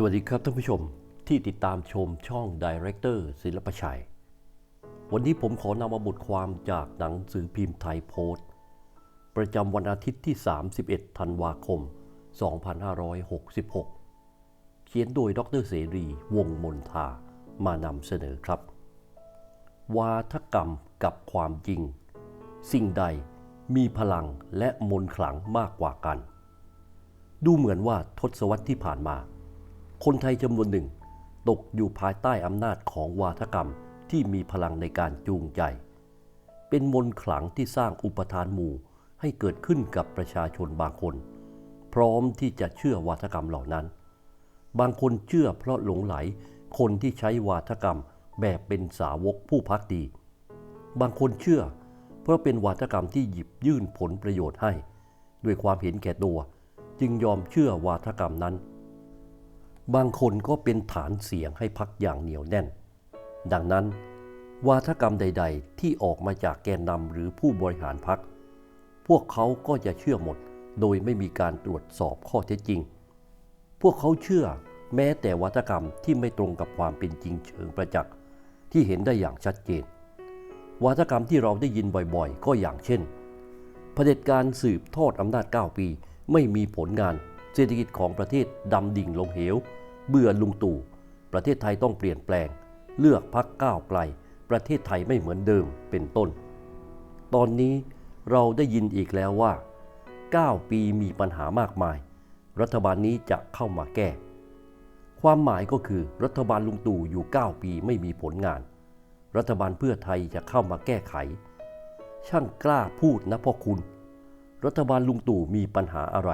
สวัสดีครับท่านผู้ชมที่ติดตามชมช่อง Director ศิลปชัย วันนี้ผมขอนำมาบทความจากหนังสือพิมพ์ไทยโพสต์ ประจำวันอาทิตย์ที่ 31 ธันวาคม 2566 เขียนโดยดรเสรี วงมนทามานำเสนอครับ วาทกรรมกับความจริง สิ่งใดมีพลังและมนขลังมากกว่ากัน ดูเหมือนว่าทศวรรษที่ผ่านมา คนไทยจำนวนหนึ่ง ตกอยู่ภายใต้อำนาจของวาทกรรมที่มีพลังในการจูงใจ เป็นมนขลังที่สร้างอุปทานหมู่ให้เกิดขึ้นกับประชาชนบางคน พร้อมที่จะเชื่อวาทกรรมเหล่านั้น บางคนเชื่อเพราะหลงไหลคนที่ใช้วาทกรรมแบบเป็นสาวกผู้พักดี บางคนเชื่อ เพราะเป็นวาทกรรมที่หยิบยื่นผลประโยชน์ให้ ด้วยความเห็นแก่ตัว จึงยอมเชื่อวาทกรรมนั้น บางคนก็เป็นฐานเสียงให้พักอย่างเหนียวแน่น ดังนั้น วาทกรรมใด ๆ ที่ออกมาจากแกนนำหรือผู้บริหารพัก พวกเขาก็จะเชื่อหมด โดยไม่มีการตรวจสอบข้อเท็จจริง พวกเขาเชื่อแม้แต่วัฒกรรมที่ไม่ตรงกับความเป็นจริงเชิงประจักษ์ที่เห็นได้อย่างชัดเจน วัฒกรรมที่เราได้ยินบ่อยๆ ก็อย่างเช่น เผด็จการสืบทอดอำนาจ 9 ปี ไม่มีผลงาน เศรษฐกิจของประเทศดำดิ่งลงเหว เบื่อลุงตู่ ประเทศไทยต้องเปลี่ยนแปลง เลือกพักก้าวไกล ประเทศไทยไม่เหมือนเดิมเป็นต้น ตอนนี้เราได้ยินอีกแล้วว่า 9 ปีมีปัญหามากมาย รัฐบาลนี้จะเข้ามาแก้ ความหมายก็คือรัฐบาลลุงตู่อยู่ 9 ปีไม่มีผลงาน รัฐบาลเพื่อไทยจะเข้ามาแก้ไข ช่างกล้าพูดนะพ่อคุณ รัฐบาลลุงตู่มีปัญหาอะไร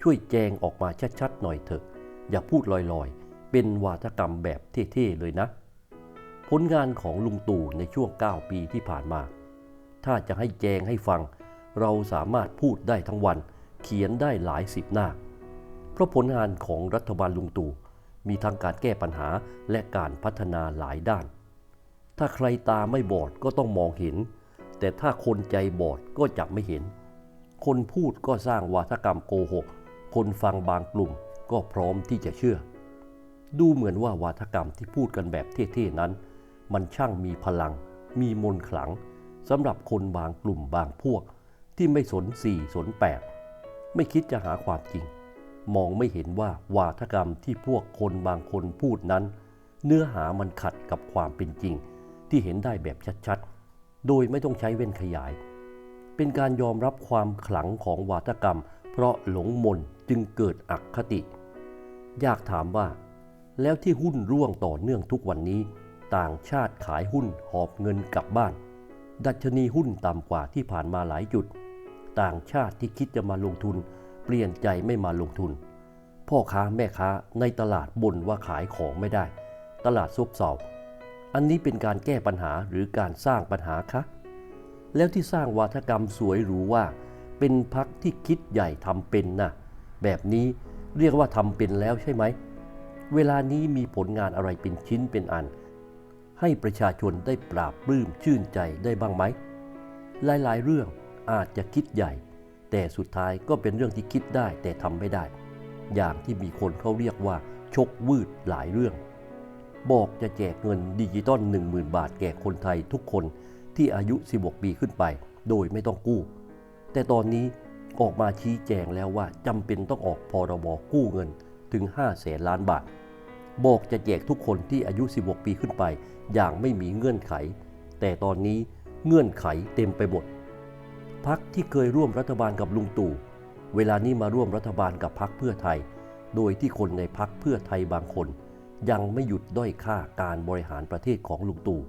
ช่วยแจงออกมาชัดๆหน่อยเถอะ อย่าพูดลอยๆ เป็นวาทกรรมแบบเท่ๆเลยนะ ผลงานของลุงตู่ในช่วง 9 ปีที่ผ่านมา ถ้าจะให้แจงให้ฟัง เราสามารถพูดได้ทั้งวัน เขียนได้หลายสิบหน้า เพราะผลงานของรัฐบาลลุงตู่มีทั้งการแก้ปัญหาและการพัฒนาหลายด้าน ถ้าใครตาไม่บอดก็ต้องมองเห็น แต่ถ้าคนใจบอดก็จะไม่เห็น คนพูดก็สร้างวาทกรรมโกหก คนฟังบางกลุ่ม ก็พร้อมที่จะเชื่อ ดูเหมือนว่าวาทกรรมที่พูดกันแบบเท่ๆนั้น มันช่างมีพลัง มีมนขลังสำหรับคนบางกลุ่มบางพวก ที่ไม่สนสี่สนแปดไม่คิดจะหาความจริง มองไม่เห็นว่าวาทกรรมที่พวกคนบางคนพูดนั้น เนื้อหามันขัดกับความเป็นจริง ที่เห็นได้แบบชัดๆ โดยไม่ต้องใช้เว้นขยาย เป็นการยอมรับความขลังของวาทกรรม เพราะหลงมนจึงเกิดอคติ ยากถามว่า แล้วที่หุ้นร่วงต่อเนื่องทุกวันนี้ ต่างชาติขายหุ้นหอบเงินกลับบ้าน ดัชนีหุ้นต่ำกว่าที่ผ่านมาหลายจุด ต่างชาติที่คิดจะมาลงทุน เปลี่ยนใจไม่มาลงทุน พ่อค้าแม่ค้าในตลาดบ่นว่าขายของไม่ได้ ตลาดซบเซาอันนี้เป็นการแก้ปัญหาหรือการสร้างปัญหาคะแล้วที่สร้างวาทกรรมสวยหรูว่า เป็นพักที่คิดใหญ่ทำเป็นนะแบบนี้ เรียกว่าทำเป็นแล้วใช่ไหม เวลานี้มีผลงานอะไรเป็นชิ้นเป็นอัน ให้ประชาชนได้ปราบปลื้มชื่นใจได้บ้างไหม หลายๆ เรื่องอาจจะคิดใหญ่ แต่สุดท้ายก็เป็นเรื่องที่คิดได้แต่ทำไม่ได้ อย่างที่มีคนเขาเรียกว่า ชกวืดหลายเรื่อง บอกจะแจกเงินดิจิตอล10,000 บาทแก่คนไทยทุกคนที่อายุ 16 ปีขึ้นไป โดยไม่ต้องกู้ แต่ตอนนี้ ออกมาชี้แจงแล้วว่าจำเป็นต้องออกพรบกู้เงินถึง5แสนล้านบาท บอกจะแจกทุกคนที่อายุ 16 ปีขึ้นไป อย่างไม่มีเงื่อนไข แต่ตอนนี้เงื่อนไขเต็มไปหมดพักที่เคยร่วมรัฐบาลกับลุงตู่ เวลานี้มาร่วมรัฐบาลกับพักเพื่อไทย โดยที่คนในพักเพื่อไทยบางคน ยังไม่หยุดด้อยค่าการบริหารประเทศของลุงตู่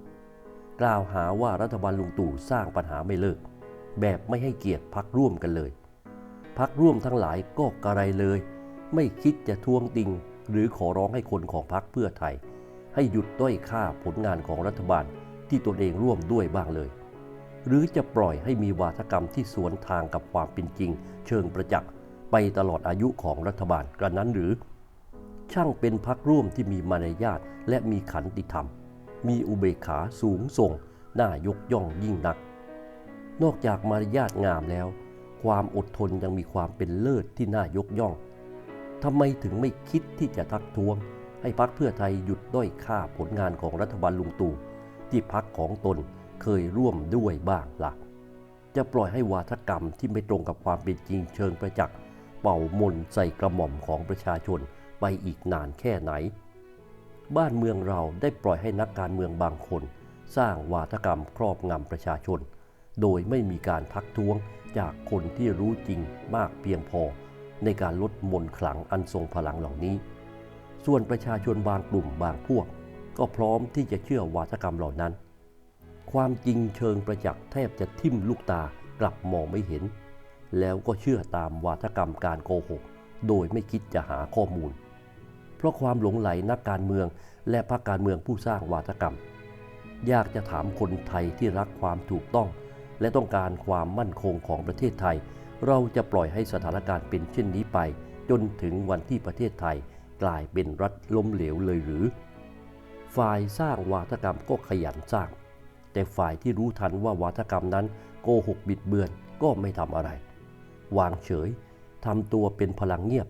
กล่าวหาว่ารัฐบาลลุงตู่สร้างปัญหาไม่เลิก แบบไม่ให้เกียรติพักร่วมกันเลย พักร่วมทั้งหลายก็กระไรเลย ไม่คิดจะทวงติง หรือขอร้องให้คนของพักเพื่อไทย ให้หยุดด้อยค่าผลงานของรัฐบาลที่ตนเองร่วมด้วยบ้างเลย หรือจะปล่อยให้มีวาทกรรมที่สวนทางกับความเป็นจริง เชิงประจักษ์ไปตลอดอายุของรัฐบาลกระนั้นหรือ ช่างเป็นพักร่วมที่มีมารยาทและมีขันติธรรม มีอุเบกขาสูงส่งน่ายกย่องยิ่งนัก นอกจากมารยาทงามแล้ว ความอดทนยังมีความเป็นเลิศที่น่ายกย่องทำไมถึงไม่คิดที่จะทักท้วง ให้พักเพื่อไทยหยุดด้อยค่าผลงานของรัฐบาลลุงตู่ที่พักของตนเคยร่วมด้วยบ้างละ่ะ จะปล่อยให้วาทกรรมที่ไม่ตรงกับความเป็นจริงเชิงประจักษ์เป่ามนใส่กระหม่อมของประชาชนไปอีกนานแค่ไหน บ้านเมืองเราได้ปล่อยให้นักการเมืองบางคน สร้างวาทกรรมครอบงำประชาชน โดยไม่มีการทักท้วงจากคนที่รู้จริงมากเพียงพอ ในการลดมนขลังอันทรงพลังเหล่านี้ ส่วนประชาชนบางกลุ่มบางพวก ก็พร้อมที่จะเชื่อวาทกรรมเหล่านั้น ความจริงเชิงประจักษ์แทบจะทิ่มลูกตากลับมองไม่เห็น แล้วก็เชื่อตามวาทกรรมการโกหก โดยไม่คิดจะหาข้อมูล เพราะความหลงไหลนักการเมืองและพรรคการเมืองผู้สร้างวาทกรรมอยากจะถามคนไทยที่รักความถูกต้อง และต้องการความมั่นคงของประเทศไทย เราจะปล่อยให้สถานการณ์เป็นเช่นนี้ไป จนถึงวันที่ประเทศไทยกลายเป็นรัฐล้มเหลวเลยหรือ ฝ่ายสร้างวาทกรรมก็ขยันสร้าง แต่ฝ่ายที่รู้ทันว่าวาทกรรมนั้นโกหกบิดเบือนก็ไม่ทำอะไร วางเฉยทำตัวเป็นพลังเงียบ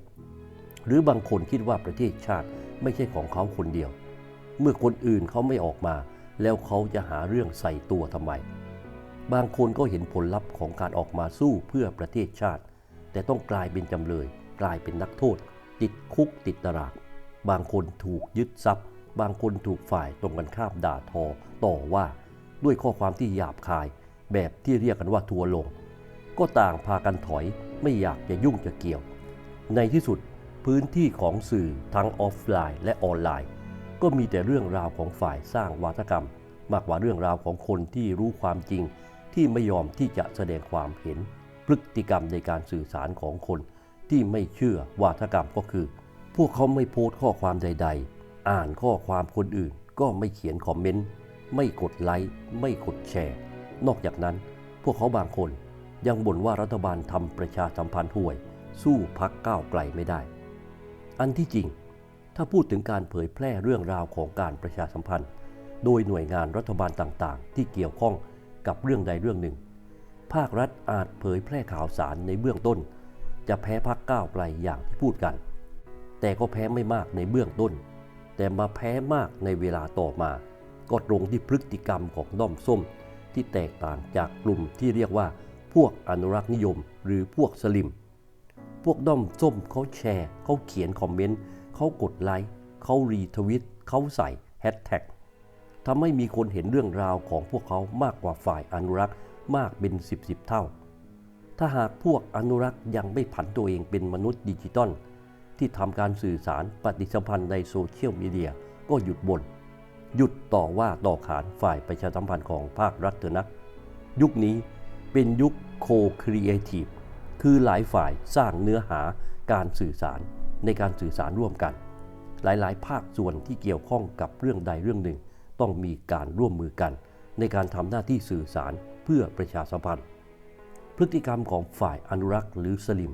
หรือบางคนคิดว่าประเทศชาติไม่ใช่ของเขาคนเดียว เมื่อคนอื่นเขาไม่ออกมา แล้วเขาจะหาเรื่องใส่ตัวทำไม บางคนก็เห็นผลลัพธ์ของการออกมาสู้เพื่อประเทศชาติ แต่ต้องกลายเป็นจำเลย กลายเป็นนักโทษ ติดคุกติดตาราง บางคนถูกยึดทรัพย์ บางคนถูกฝ่ายตรงกันข้ามด่าทอ ต่อว่า ด้วยข้อความที่หยาบคาย แบบที่เรียกกันว่าทัวร์ลง ก็ต่างพากันถอยไม่อยากจะยุ่งจะเกี่ยว ในที่สุดพื้นที่ของสื่อทั้งออฟไลน์และออนไลน์ ก็มีแต่เรื่องราวของฝ่ายสร้างวาทกรรม มากกว่าเรื่องราวของคนที่รู้ความจริง ที่ไม่ยอมที่จะแสดงความเห็น พฤติกรรมในการสื่อสารของคน ที่ไม่เชื่อวาทกรรมก็คือ พวกเขาไม่โพสต์ข้อความใด ๆ อ่านข้อความคนอื่น ก็ไม่เขียนคอมเมนต์ไม่กดไลค์ไม่กดแชร์ นอกจากนั้น พวกเขาบางคนยังบ่นว่ารัฐบาลทำประชาสัมพันธ์ห่วย สู้พักก้าวไกลไม่ได้ อันที่จริง ถ้าพูดถึงการเผยแพร่เรื่องราวของการประชาสัมพันธ์ โดยหน่วยงานรัฐบาลต่างๆ ที่เกี่ยวข้องกับเรื่องใดเรื่องหนึ่ง ภาครัฐอาจเผยแพร่ข่าวสารในเบื้องต้น จะแพ้พักก้าวไกลอย่างที่พูดกัน แต่ก็แพ้ไม่มากในเบื้องต้น แต่มาแพ้มากในเวลาต่อมา ก็ตรงที่พฤติกรรมของด้อมส้ม ที่แตกต่างจากกลุ่มที่เรียกว่า พวกอนุรักษ์นิยม หรือพวกสลิม พวกด้อมส้มเขาแชร์เขาเขียนคอมเมนต์เขากดไลค์เขารีทวิตเขาใส่แฮชแท็ก ทำให้มีคนเห็นเรื่องราวของพวกเขามากกว่าฝ่ายอนุรักษ์มากเป็น 10บสเท่า ถ้าหากพวกอนุรักษ์ยังไม่ผันตัวเองเป็นมนุษย์ดิจิตอลที่ทำการสื่อสารปฏิสัมพันธ์ในโซเชียลมีเดียก็หยุดบน่นหยุดต่อว่าต่อขานฝ่ายประชาสัมพันธ์ของภาครัฐเถอะนะยุคนี้เป็นยุคโคครีเอทีฟคือหลายฝ่ายสร้างเนื้อหาการสื่อสารในการสื่อสารร่วมกัน หลายๆ ภาคส่วนที่เกี่ยวข้องกับเรื่องใดเรื่องหนึ่ง ต้องมีการร่วมมือกัน ในการทำหน้าที่สื่อสารเพื่อประชาสัมพันธ์ พฤติกรรมของฝ่ายอนุรักษ์หรือสลิม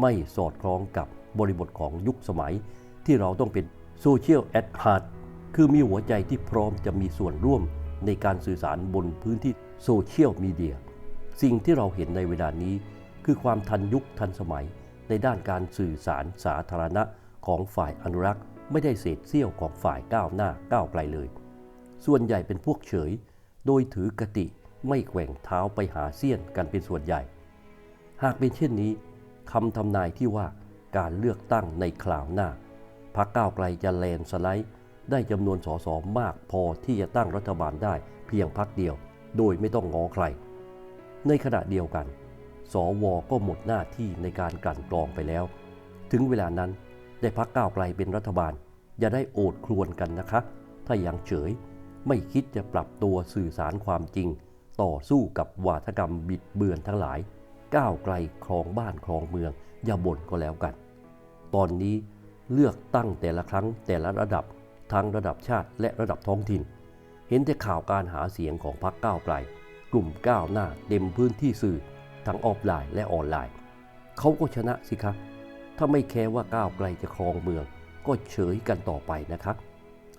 ไม่สอดคล้องกับบริบทของยุคสมัย ที่เราต้องเป็นโซเชียลแอดฮาร์ดคือมีหัวใจที่พร้อมจะมีส่วนร่วมในการสื่อสารบนพื้นที่โซเชียลมีเดียสิ่งที่เราเห็นในเวลานี้ คือความทันยุคทันสมัย ในด้านการสื่อสารสาธารณะของฝ่ายอนุรักษ์ ไม่ได้เศษเสี้ยวของฝ่ายก้าวหน้าก้าวไกลเลย ส่วนใหญ่เป็นพวกเฉย โดยถือกติไม่แกว่งเท้าไปหาเสี้ยนกันเป็นส่วนใหญ่ หากเป็นเช่นนี้คำทำนายที่ว่าการเลือกตั้งในคราวหน้าพรรคก้าวไกลจะแลนสไลด์ ได้จำนวนสสมากพอที่จะตั้งรัฐบาลได้เพียงพักเดียว โดยไม่ต้องง้อใคร ในขณะเดียวกัน สวก็หมดหน้าที่ในการกลั่นกรองไปแล้ว ถึงเวลานั้นได้พักก้าวไกลเป็นรัฐบาล อย่าได้โอดครวนกันนะคะ ถ้ายังเฉย ไม่คิดจะปรับตัวสื่อสารความจริง ต่อสู้กับวาทกรรมบิดเบือนทั้งหลาย ก้าวไกลครองบ้านครองเมือง อย่าบ่นก็แล้วกัน ตอนนี้เลือกตั้งแต่ละครั้งแต่ละระดับทั้งระดับชาติและระดับท้องถิ่น เห็นแต่ข่าวการหาเสียงของพรรคก้าวไกล กลุ่มก้าวหน้าเต็มพื้นที่สื่อ ทั้งออฟไลน์และออนไลน์ เขาก็ชนะสิครับ ถ้าไม่แคร์ว่าก้าวไกลจะครองเมือง ก็เฉยกันต่อไปนะครับ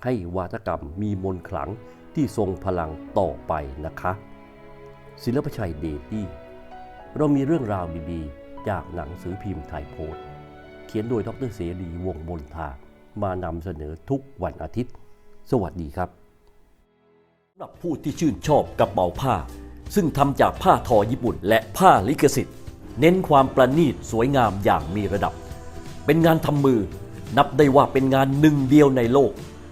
ให้วาทกรรมมีมนขลังที่ทรงพลังต่อไปนะคะ ศิลปชัยเดตี้เรามีเรื่องราวดีๆ จากหนังสือพิมพ์ไทยโพสต์ขียนโดยดรเสรีวงศ์มนทามานำเสนอทุกวันอาทิตย์ สวัสดีครับสำหรับผู้ที่ชื่นชอบกระเป๋าผ้า ซึ่งทำจากผ้าทอญี่ปุ่น และผ้าลิขสิทธิ์ เน้นความประณีตสวยงามอย่างมีระดับ เป็นงานทำมือ นับได้ว่าเป็นงานหนึ่งเดียวในโลก